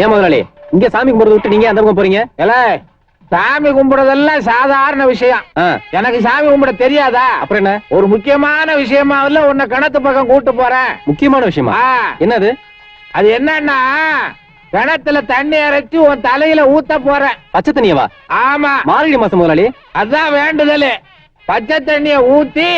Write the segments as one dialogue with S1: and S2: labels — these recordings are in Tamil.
S1: ஏன் முதலாளி? இங்க சாமி கும்பிடுறத விட்டு நீங்க அந்த பக்கம் போறீங்க?
S2: ஏல சாமி கும்பிடுறதெல்லாம் சாதாரண விஷயம். எனக்கு சாமி கும்பிட தெரியாதா?
S1: அப்புறம் என்ன?
S2: ஒரு முக்கியமான விஷயமாவில் உன்னை கிணத்து பக்கம் கூட்டு போறேன்.
S1: முக்கியமான விஷயமா? என்னது?
S2: அது என்னன்னா கிணத்துல தண்ணி இறைச்சி உன் தலையில ஊத்த போறேன்.
S1: பச்சை தண்ணியவா?
S2: ஆமா.
S1: மார்கழி மாசம் முதலாளி.
S2: அதான் வேண்டுதல். பச்சை தண்ணிய ஊத்தி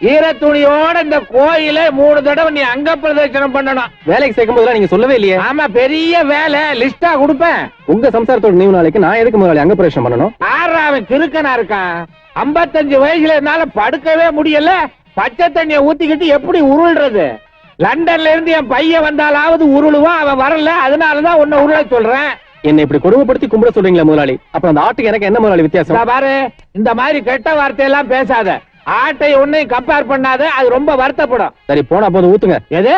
S2: ஈர துணியோட இந்த கோயில மூணு தடவை நீ அங்க பிரதட்சணம் பண்ணணும்.
S1: வேலைக்கு சேர்க்கும் போதெல்லாம் நீங்க சொல்லவே இல்லையே.
S2: ஆமா பெரிய வேலை. லிஸ்டா கொடுப்பேன்.
S1: உங்க சம்சாரத்தோட நினைவு நாளைக்கு நான் எதுக்கு முதலாளி அங்க பிரவேசம் பண்ணணும்?
S2: ஆறா அவன் கிறுக்கனா இருக்கான். ஐம்பத்தஞ்சு வயசுல என்னால படுக்கவே முடியல. பச்சை தண்ணிய ஊத்திக்கிட்டு எப்படி உருள்றது? லண்டன்ல இருந்து என் பையன் வந்தாலாவது உருளுவான் அவன் வரல. அதனாலதான் உன்னை உருள சொல்றேன்.
S1: என்னை இப்படி கொடுமைப்படுத்தி கும்பிட சொல்றீங்களா முதலாளி? அப்புறம் அந்த ஆட்டுக்கு எனக்கு என்ன முதலாளி வித்தியாசம்?
S2: பாரு இந்த மாதிரி கெட்ட வார்த்தையெல்லாம் பேசாத. ஆட்டை உன்னையும் கம்பேர் பண்ணாத அது ரொம்ப வருத்தப்படும்.
S1: சரி போனா போது ஊத்துங்க.
S2: எது?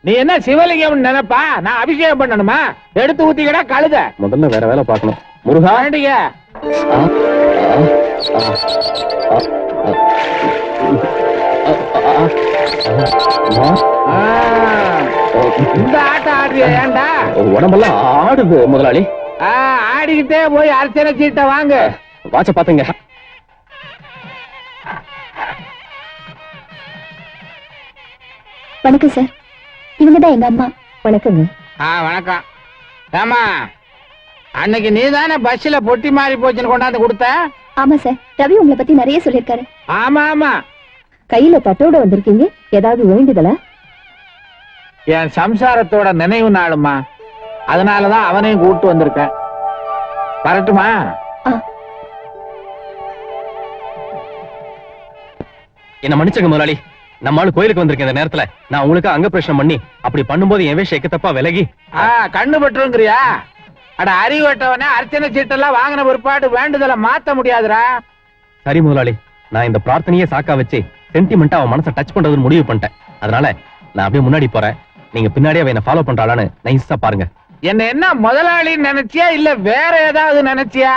S2: நீ என்ன சிவலிங்கம் நினைப்பா? நான் அபிஷேகம் பண்ணணுமா? எடுத்து ஊத்திக்கடா கழுத.
S1: முதல்ல வேற வேலை பார்க்கணும். முருகா?
S2: வேண்டிய.
S1: ஆ. ஆ, ஆ, ஆ.
S2: இந்த ஆட்டம் ஆடுறிய ஏன்டா
S1: உடம்பெல்லாம் ஆடுது முதலாளி
S2: ஆடிக்கிட்டே போய் அர்ச்சனை சீட்டை வாங்க
S1: வாட்ச பாத்துங்க
S3: வணக்கம் சார் இவங்க தான் எங்க அம்மா வணக்கங்க
S2: ஆ வணக்கம் ஏமா அன்னைக்கு நீ தானே பஸ்ல பொட்டி மாறி போச்சுன்னு கொண்டாந்து கொடுத்த
S3: ஆமா சார் ரவி உங்களை பத்தி நிறைய சொல்லிருக்காரு
S2: ஆமா ஆமா
S3: கையில தட்டோட வந்திருக்கீங்க? ஏதாவது வேண்டுதலா?
S2: என் சம்சாரத்தோட நினைவு நாளுமா அதனாலதான் அவனையும் கூட்டு வந்திருக்கேன். வரட்டுமா?
S1: என்ன மன்னிச்சுங்க முதலாளி. நம்ம ஆளு கோயிலுக்கு வந்திருக்கேன் இந்த நேரத்துல. நான் உங்களுக்கு அங்க பிரச்சனை பண்ணி அப்படி பண்ணும்போது என் வேஷம் எக்கத்தப்பா விலகி.
S2: ஆ கண்ணு பட்டுருங்கிறியா? அட அறிவட்டவனே அர்ச்சனை சீட்டெல்லாம் வாங்கின பிற்பாடு வேண்டுதலை மாத்த முடியாதுடா.
S1: சரி முதலாளி நான் இந்த பிரார்த்தனையே சாக்கா வச்சு சென்டிமெண்டா அவன் மனசை டச் பண்றதுன்னு முடிவு பண்ணிட்டேன். அதனால நான் அப்படியே முன்னாடி போறேன். நீங்க பின்னாடியே அவ என்ன ஃபாலோ பண்றாளான்னு நைஸா பாருங்க.
S2: என்ன என்ன முதலாளின்னு நினைச்சியா இல்ல வேற ஏதாவது நினைச்சியா?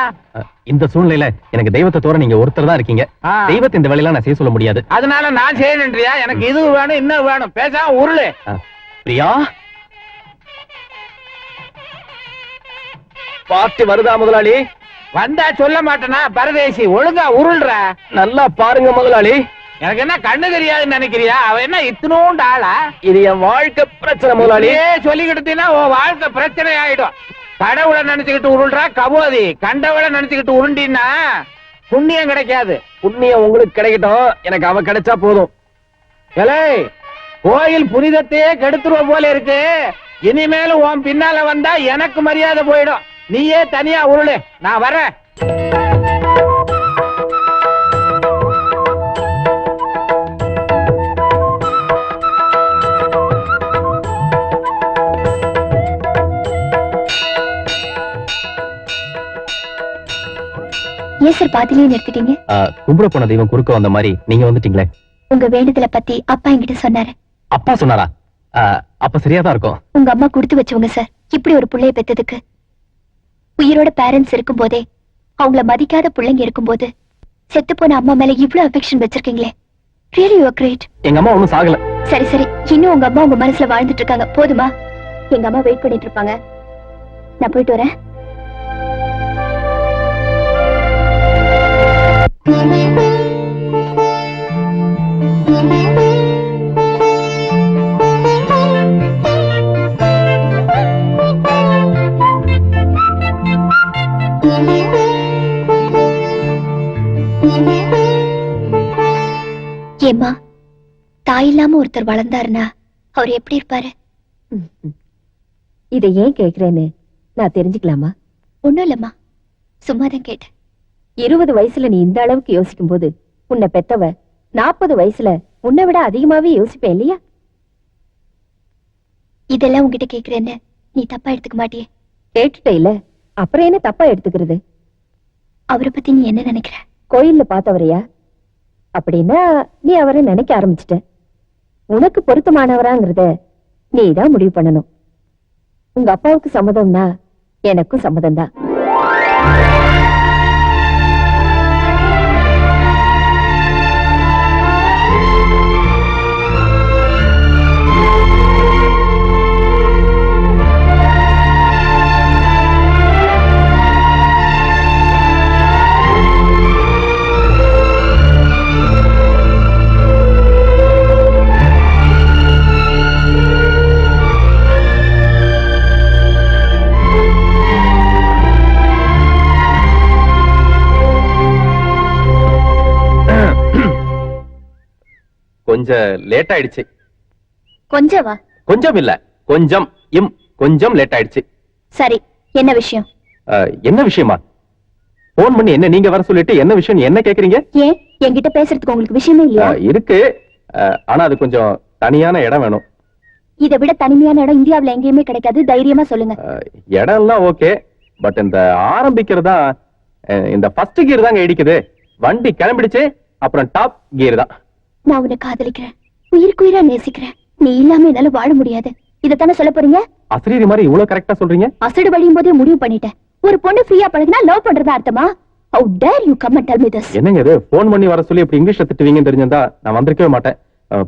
S1: இந்த சூழ்நிலையில எனக்கு தெய்வத்தை தவிர நீங்க ஒருத்தர் தான் இருக்கீங்க. தெய்வத்தை இந்த வேலையெல்லாம் நான் செய்ய சொல்ல முடியாது.
S2: அதனால நான் செய்யணுன்றியா எனக்கு இது வேணும் இன்னும் வேணும். பேசாம உருளு.
S1: பிரியா? பாட்டு வருதா முதலாளி?
S2: வந்தா சொல்ல மாட்டேனா? பரதேசி ஒழுங்கா உருள்ற.
S1: நல்லா பாருங்க முதலாளி.
S2: எனக்கு என்ன கண்ணு தெரியாதுன்னு நினைக்கிறியா? அவன் என்ன இத்தனோண்டு ஆளா?
S1: இது என் வாழ்க்கை பிரச்சனை முதலாளி.
S2: முதலாளியே சொல்லிக்கிட்டீங்கன்னா உன் வாழ்க்கை பிரச்சனை ஆயிடும். கடவுளை நினைச்சுக்கிட்டு உருள்றா கபோதி. கண்டவளை நினைச்சுக்கிட்டு உருண்டின்னா புண்ணியம் கிடைக்காது.
S1: புண்ணியம் உங்களுக்கு கிடைக்கட்டும். எனக்கு அவ கிடைச்சா போதும்.
S2: ஏலே கோயில் புனிதத்தையே கெடுத்துருவ போல இருக்கு. இனிமேலும் உன் பின்னால வந்தா எனக்கு மரியாதை போயிடும். நீயே தனியா உருளு. நான் வரேன்.
S3: ஏன் சார் பாதிலேயே நிறுத்திட்டீங்க?
S1: கும்பிட போன தெய்வம் குறுக்க வந்த மாதிரி நீங்க வந்துட்டீங்களே?
S3: உங்க வேண்டுதலை பத்தி அப்பா என்கிட்ட சொன்னாரு.
S1: அப்பா சொன்னாரா? அப்ப சரியா தான் இருக்கும்.
S3: உங்க அம்மா கொடுத்து வச்சவங்க சார். இப்படி ஒரு புள்ளைய பெத்ததுக்கு. உயிரோட பேரண்ட்ஸ் இருக்கும் போதே அவங்கள மதிக்காத பிள்ளைங்க இருக்கும்போது செத்து போன அம்மா மேல இவ்ளோ அஃபெக்ஷன் வச்சிருக்கீங்களே. ரியலி யூ கிரேட்
S1: எங்க அம்மா ஒண்ணும் சாகல.
S3: சரி சரி. இன்னும் உங்க அம்மா உங்க மனசுல வாழ்ந்துட்டு இருக்காங்க. போதுமா? எங்க அம்மா வெயிட் பண்ணிட்டு இருப்பாங்க. நான் போயிட்டு வரேன். ஏம்மா தாய் இல்லாம ஒருத்தர் வளர்ந்தாருன்னா அவர் எப்படி இருப்பாரு?
S4: இதை ஏன் கேக்குறேன்னு நான் தெரிஞ்சுக்கலாமா?
S3: ஒண்ணும் இல்லம்மா சும்மாதான் கேட்டேன்.
S4: இருபது வயசுல நீ இந்த அளவுக்கு யோசிக்கும் போது உன்னை பெத்தவ நாற்பது வயசுல உன்னை விட அதிகமாவே யோசிப்பேன் இல்லையா?
S3: இதெல்லாம் உங்ககிட்ட கேக்குறேன்னு. நீ தப்பா எடுத்துக்க மாட்டியே.
S4: கேட்டுட்ட இல்ல. அப்புறம் என்ன தப்பா எடுத்துக்கிறது?
S3: அவரை பத்தி நீ என்ன நினைக்கிற?
S4: கோயில்ல பார்த்தவரையா? அப்படின்னா நீ அவரை நினைக்க ஆரம்பிச்சிட்ட. உனக்கு பொருத்தமானவராங்கிறத நீ தான் முடிவு பண்ணணும். உங்க அப்பாவுக்கு சம்மதம்னா எனக்கும் சம்மதம் தான்
S1: கொஞ்சம் லேட் ஆயிடுச்சு.
S3: கொஞ்சம் வா
S1: கொஞ்சம் இல்ல கொஞ்சம் இம் கொஞ்சம் லேட் ஆயிடுச்சு.
S3: சரி என்ன விஷயம்?
S1: அஹ், என்ன விஷயமா? போன் பண்ணி என்ன நீங்க வர சொல்லிட்டு என்ன விஷயம்? என்ன கேக்குறீங்க?
S3: ஏன் என்கிட்ட பேசுறதுக்கு உங்களுக்கு விஷயமே இல்லையா?
S1: இருக்கு. ஆனா அது கொஞ்சம் தனியான இடம் வேணும்.
S3: இதை விட தனிமையான இடம் இந்தியாவுல எங்கேயுமே கிடைக்காது. தைரியமா சொல்லுங்க.
S1: அஹ், இடம்லாம் ஓகே. பட் இந்த ஆரம்பிக்கிறதா இந்த ஃபர்ஸ்ட் கியர் தாங்க இடிக்குது. வண்டி கிளம்பிடுச்சு. அப்புறம் டாப் கியர் தான்.
S3: நான் உன்னை காதலிக்கிறேன். உயிருக்கு உயிரா நேசிக்கிறேன். நீ இல்லாம என்னால வாழ முடியாது. இதத்தானே சொல்ல போறீங்க?
S1: அசரீரி மாதிரி இவ்வளவு கரெக்டா சொல்றீங்க?
S3: அசடு வழியும் போதே முடிவு பண்ணிட்டேன். ஒரு பொண்ணு ஃப்ரீயா பழகினா லவ் பண்றதா அர்த்தமா? How dare you come and tell me this
S1: என்னங்க இது? போன் பண்ணி வர சொல்லி இப்படி இங்கிலீஷ்ல திட்டுவீங்கன்னு தெரிஞ்சிருந்தா நான் வந்திருக்கவே மாட்டேன்.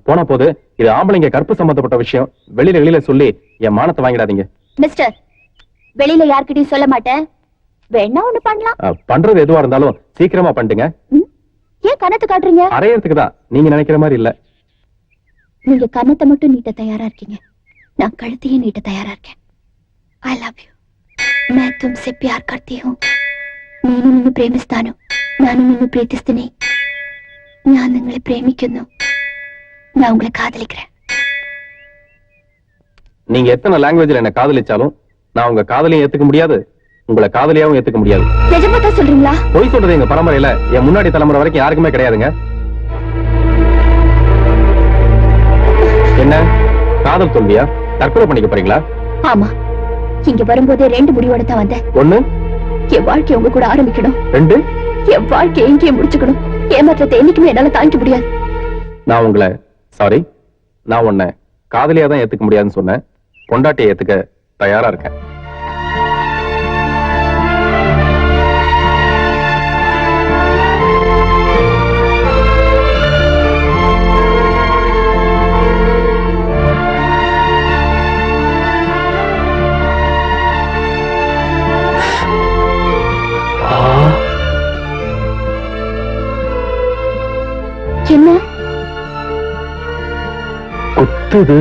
S1: போன போது இது ஆம்பளைங்க கற்பு சம்பந்தப்பட்ட விஷயம். வெளியில வெளியில சொல்லி என் மானத்தை வாங்கிடாதீங்க.
S3: மிஸ்டர் வெளியில யார்கிட்டயும் சொல்ல மாட்டேன். வேணா ஒண்ணு பண்ணலாம்.
S1: பண்றது எதுவா இருந்தாலும் சீக்கிரமா பண்ணிட்டுங்க
S3: ம்? ஏன் கணத்து காட்டுறீங்க?
S1: அரையறதுக்கு நீங்க நினைக்கிற மாதிரி இல்ல.
S3: நீங்க கணத்தை மட்டும் நீட்ட தயாரா இருக்கீங்க. நான் கழுத்தையும் நீட்ட தயாரா இருக்கேன். ஐ லவ் யூ मैं तुमसे प्यार करती हूँ നീനും നിന്നെ പ്രേമിസ്ഥാനു ഞാനും നിന്നെ പ്രീതിസ്ഥിനി ഞാൻ നിങ്ങളെ പ്രേമിക്കുന്നു. ഞാൻ ഉങ്ങളെ കാതലിக்கிறேன்
S1: நீங்க எத்தனை லாங்குவேஜ்ல என்ன காதலிச்சாலும் நான் உங்க காதலையும் ஏத்துக்க முடியாது. உங்களை காதலியாவும் ஏத்துக்க முடியாது.
S3: நிஜமா தான் சொல்றீங்களா?
S1: பொய் சொல்றது எங்க பரம்பரையில. என் முன்னாடி தலைமுறை வரைக்கும் யாருக்குமே கிடையாதுங்க. என்ன? காதல் தோல்வியா தற்கொலை பண்ணிக்க போறீங்களா?
S3: ஆமா. இங்க வரும்போதே ரெண்டு முடிவோட தான் வந்தேன்.
S1: ஒண்ணு?
S3: என் வாழ்க்கை உங்க கூட ஆரம்பிக்கணும்.
S1: ரெண்டு?
S3: என் வாழ்க்கையை எங்கேயே முடிச்சுக்கணும். ஏமாற்றத்தை என்னைக்குமே என்னால தாங்கிக்க முடியாது.
S1: நான் உங்களை சாரி நான் உன்னை காதலியா தான் ஏத்துக்க முடியாதுன்னு சொன்னேன். பொண்டாட்டியை ஏத்துக்க தயாரா இருக்கேன். குத்துது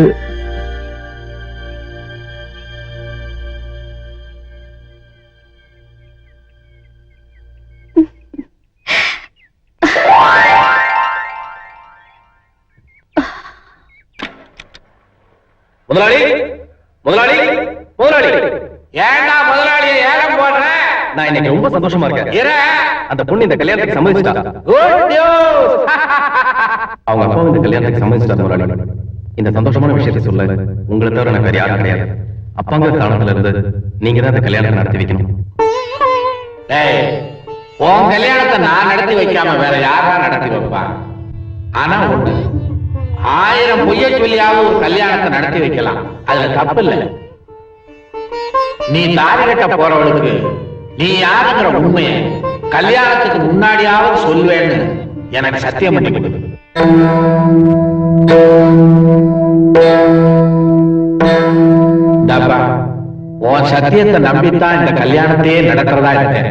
S1: முதலாளி முதலாளி முதலாளி.
S2: ஏன்டா முதலாளியை ஏலம் போடுற?
S1: நான் இன்னைக்கு ரொம்ப சந்தோஷமா இருக்கேன்.
S2: இரு.
S1: அந்த பொண்ணு இந்த கல்யாணத்துக்கு சம்மதிச்சிட்டா.
S2: குட் நியூஸ்
S1: அவங்க அப்பா இந்த கல்யாணத்துக்கு சம்மதிச்சிட்டாரு முதலாளி. இந்த சந்தோஷமான விஷயத்தை சொல்ல உங்களை தவிர எனக்கு வேற யாரும் கிடையாது. அப்பாங்க காலத்துல இருந்து நீங்க தான் இந்த கல்யாணத்தை நடத்தி வைக்கணும்.
S2: உன் கல்யாணத்தை நான் நடத்தி வைக்காம வேற யாரா நடத்தி வைப்பான் ஆனா ஒண்ணு ஆயிரம் பொய்ய சொல்லியாவது ஒரு கல்யாணத்தை நடத்தி வைக்கலாம். அதுல தப்பு இல்ல. நீ தாரி கட்ட போறவளுக்கு நீ யாருங்கிற உண்மையை கல்யாணத்துக்கு முன்னாடியாவது சொல்வேன்னு எனக்கு சத்தியம் பண்ணி கொடுக்குது சத்தியத்தை நம்பித்தான் இந்த கல்யாணத்தையே நடக்கிறதா இருக்கேன்.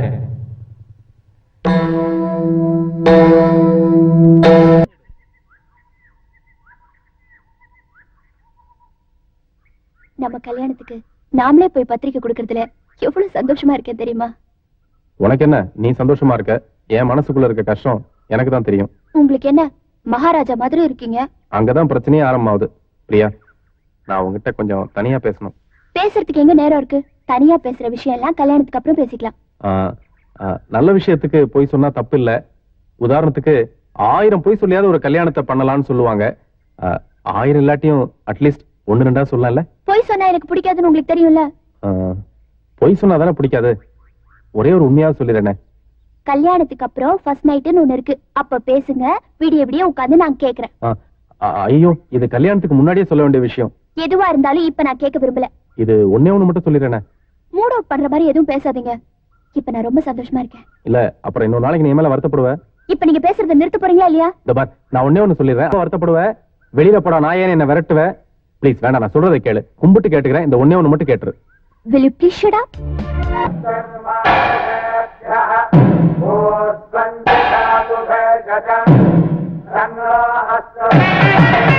S3: நம்ம கல்யாணத்துக்கு நாமளே போய் பத்திரிக்கை கொடுக்கறதுல எவ்வளவு சந்தோஷமா இருக்கேன் தெரியுமா?
S1: உனக்கு என்ன நீ சந்தோஷமா இருக்க? என் மனசுக்குள்ள இருக்க கஷ்டம் எனக்கு தான் தெரியும்.
S3: உங்களுக்கு என்ன மகாராஜா மாதிரி இருக்கீங்க?
S1: அங்கதான் பிரச்சனையே ஆரம்பமாகுது. பிரியா நான் உங்ககிட்ட கொஞ்சம் தனியா பேசணும்.
S3: பேசுறதுக்கு எங்க நேரம் இருக்கு? தனியா பேசுற விஷயம் எல்லாம் கல்யாணத்துக்கு அப்புறம் பேசிக்கலாம்.
S1: நல்ல விஷயத்துக்கு போய் சொன்னா தப்பு இல்ல உதாரணத்துக்கு ஆயிரம் பொய் சொல்லியாவது ஒரு கல்யாணத்தை பண்ணலாம்னு சொல்லுவாங்க. ஆயிரம் இல்லாட்டியும் அட்லீஸ்ட் ஒன்னு ரெண்டா சொல்லலாம்ல?
S3: பொய் சொன்னா எனக்கு பிடிக்காதுன்னு உங்களுக்கு தெரியும்ல?
S1: பொய் சொன்னா தானே பிடிக்காது. ஒரே ஒரு உண்மையா சொல்லிடுறேனே.
S3: கல்யாணத்துக்கு அப்புறம் ஃபர்ஸ்ட் நைட்டுன்னு ஒண்ணு இருக்கு. அப்ப பேசுங்க விடிய விடிய உட்காந்து நான் கேக்குறேன்.
S1: ஐயோ இது கல்யாணத்துக்கு முன்னாடியே சொல்ல வேண்டிய விஷயம்.
S3: எதுவா இருந்தாலும் இப்ப நான் கேட்க விரும்பல.
S1: இது ஒண்ணே ஒண்ணு மட்டும் சொல்லிடுறேன்.
S3: மூட் அவுட் பண்ற மாதிரி எதுவும் பேசாதீங்க. இப்ப நான் ரொம்ப சந்தோஷமா இருக்கேன்.
S1: இல்ல அப்புறம் இன்னொரு நாளைக்கு நீ மேல வருத்தப்படுவ?
S3: இப்ப நீங்க பேசுறத நிறுத்த போறீங்களா இல்லையா?
S1: இந்த பார் நான் ஒன்னே ஒன்னு சொல்லிடுறேன். வருத்தப்படுவ? வெளியில போடா நான் ஏன் என்ன விரட்டுவ? ப்ளீஸ் வேண்டாம் நான் சொல்றதை கேளு. கும்பிட்டு கேட்டுக்கிறேன். இந்த ஒன்னே ஒண்ணு மட்டும் கேட்டுரு.
S3: Will you please shut up?
S1: Thank you.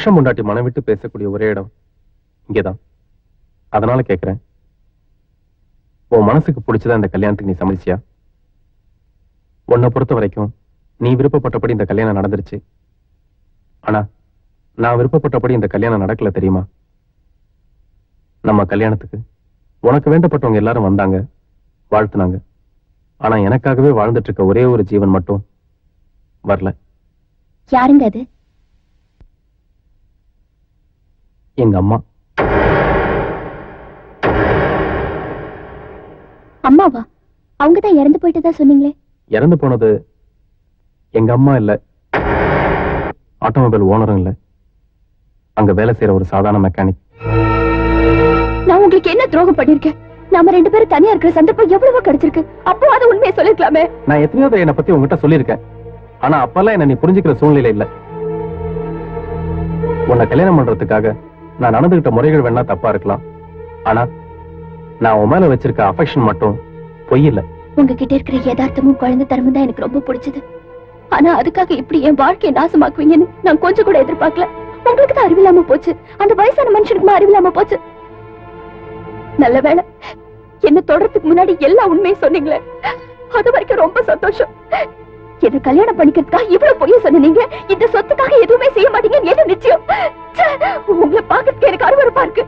S1: புருஷம் முண்டாட்டி மனம் விட்டு பேசக்கூடிய ஒரே இடம் இங்கேதான். அதனால கேட்கிறேன் உன் மனசுக்கு பிடிச்சதா இந்த கல்யாணத்துக்கு நீ சம்மதிச்சியா? உன்னை பொறுத்த வரைக்கும் நீ விருப்பப்பட்டபடி இந்த கல்யாணம் நடந்துருச்சு. ஆனா நான் விருப்பப்பட்டபடி இந்த கல்யாணம் நடக்கல தெரியுமா? நம்ம கல்யாணத்துக்கு உனக்கு வேண்டப்பட்டவங்க எல்லாரும் வந்தாங்க வாழ்த்துனாங்க. ஆனா எனக்காகவே வாழ்ந்துட்டு இருக்க ஒரே ஒரு ஜீவன் மட்டும் வரல.
S3: யாருங்க அது?
S1: எங்க அம்மா.
S3: அம்மாவா? அவங்க தான் இறந்து போயிட்டதா சொன்னீங்களே?
S1: இறந்து போனது எங்க அம்மா இல்ல. ஆட்டோமொபைல் ஓனரும் இல்ல. அங்க வேலை செய்யற ஒரு சாதாரண மெக்கானிக்
S3: நான் உங்களுக்கு என்ன துரோகம் பண்ணிருக்கேன் நாம ரெண்டு பேரும் தனியா இருக்கிற சந்தர்ப்பம் எவ்வளவோ கிடைச்சிருக்கு. அப்போ அது உண்மையை சொல்லிருக்கலாமே.
S1: நான் எத்தனையோ என்னை பத்தி உங்ககிட்ட சொல்லியிருக்கேன். ஆனா அப்பெல்லாம் என்ன நீ புரிஞ்சுக்கிற சூழ்நிலை இல்ல. உன்னை கல்யாணம் பண்றதுக்காக நான் நடந்துகிட்ட முறைகள் வேணா தப்பா இருக்கலாம். ஆனா நான் உன் மேல வச்சிருக்க அஃபெக்ஷன் மட்டும் பொய் இல்ல.
S3: உங்ககிட்ட இருக்கிற யதார்த்தமும் குழந்தை தரமும் தான் எனக்கு ரொம்ப பிடிச்சது. ஆனா அதுக்காக இப்படி என் வாழ்க்கையை நாசமாக்குவீங்கன்னு நான் கொஞ்சம் கூட எதிர்பார்க்கல. உங்களுக்கு தான் அறிவில்லாம போச்சு. அந்த வயசான மனுஷனுக்குமா அறிவில்லாம போச்சு. நல்ல வேளை என்ன தொடர்றதுக்கு முன்னாடி எல்லா உண்மையும் சொன்னீங்களே. அது வரைக்கும் ரொம்ப சந்தோஷம். என்ன கல்யாணம் பண்ணிக்கிறதுக்காக இவ்வளவு பொய்ய சொன்னீங்க? இந்த சொத்துக்காக எதுவுமே செய்ய மாட்டீங்கன்னு என்ன நிச்சயம்? ச்சே, உங்களை பாக்கிறதுக்கு எனக்கு அருவருப்பா இருக்கு.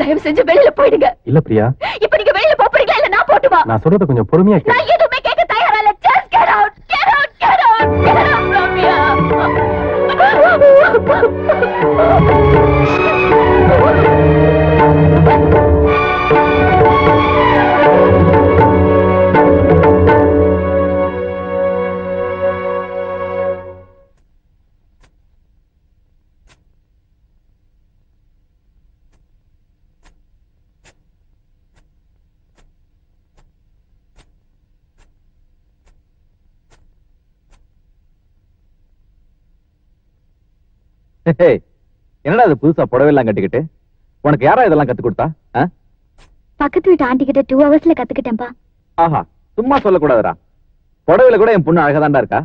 S3: தயவு செஞ்சு வெளியில போயிடுங்க.
S1: இல்ல பிரியா.
S3: இப்ப நீங்க வெளியில போறீங்களா இல்ல நான் போட்டுமா
S1: நான் சொல்றத கொஞ்சம் பொறுமையா
S3: நான் எதுவுமே கேட்க தயாரா இல்ல. Just get out get out get out get out from
S5: hey, என்னடா இது புதுசா புடவை எல்லாம் கட்டிக்கிட்டு? உனக்கு யாரா இதெல்லாம் கத்து கொடுத்தா?
S3: பக்கத்து வீட்டு ஆண்டி கிட்ட டூ ஹவர்ஸ்ல கத்துக்கிட்டேன்பா.
S5: ஆஹா சும்மா சொல்லக்கூடாதுடா. புடவையில கூட என் பொண்ணு அழகாதான்டா இருக்கா?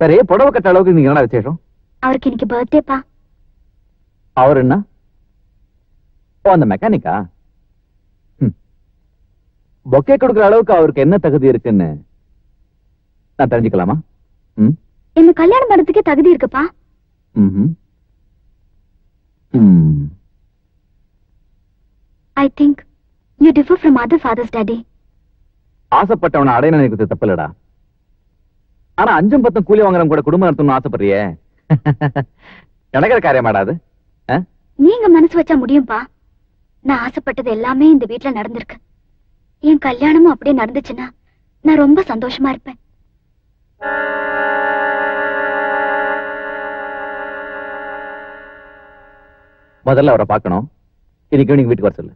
S5: சரி புடவை கட்ட அளவுக்கு நீங்க என்னடா விசேஷம்?
S3: அவருக்கு இன்னைக்கு பர்த்டேப்பா
S5: அவர் என்ன? ஓ அந்த மெக்கானிக்கா பொக்கே கொடுக்குற அளவுக்கு அவருக்கு என்ன தகுதி இருக்குன்னு நான் தெரிஞ்சுக்கலாமா?
S3: என்ன கல்யாணம் பண்றதுக்கே தகுதி இருக்குப்பா. I think you differ from other fathers daddy
S5: ஆசைப்பட்டவனை அடைய நினைக்கிறது தப்பில்லடா. ஆனா அஞ்சும் பத்தும் கூலி வாங்குறவங்க கூட குடும்பம் நடத்தணும்னு ஆசைப்படுறியே. நடக்கிற காரியமாடா அது?
S3: நீங்க மனசு வச்சா முடியும்பா. நான் ஆசைப்பட்டது எல்லாமே இந்த வீட்ல நடந்திருக்கு. என் கல்யாணமும் அப்படியே நடந்துச்சுன்னா நான் ரொம்ப சந்தோஷமா இருப்பேன்.
S5: முதல்ல அவரை பார்க்கணும். இன்னைக்கு ஈவினிங் வீட்டுக்கு வர சொல்லு.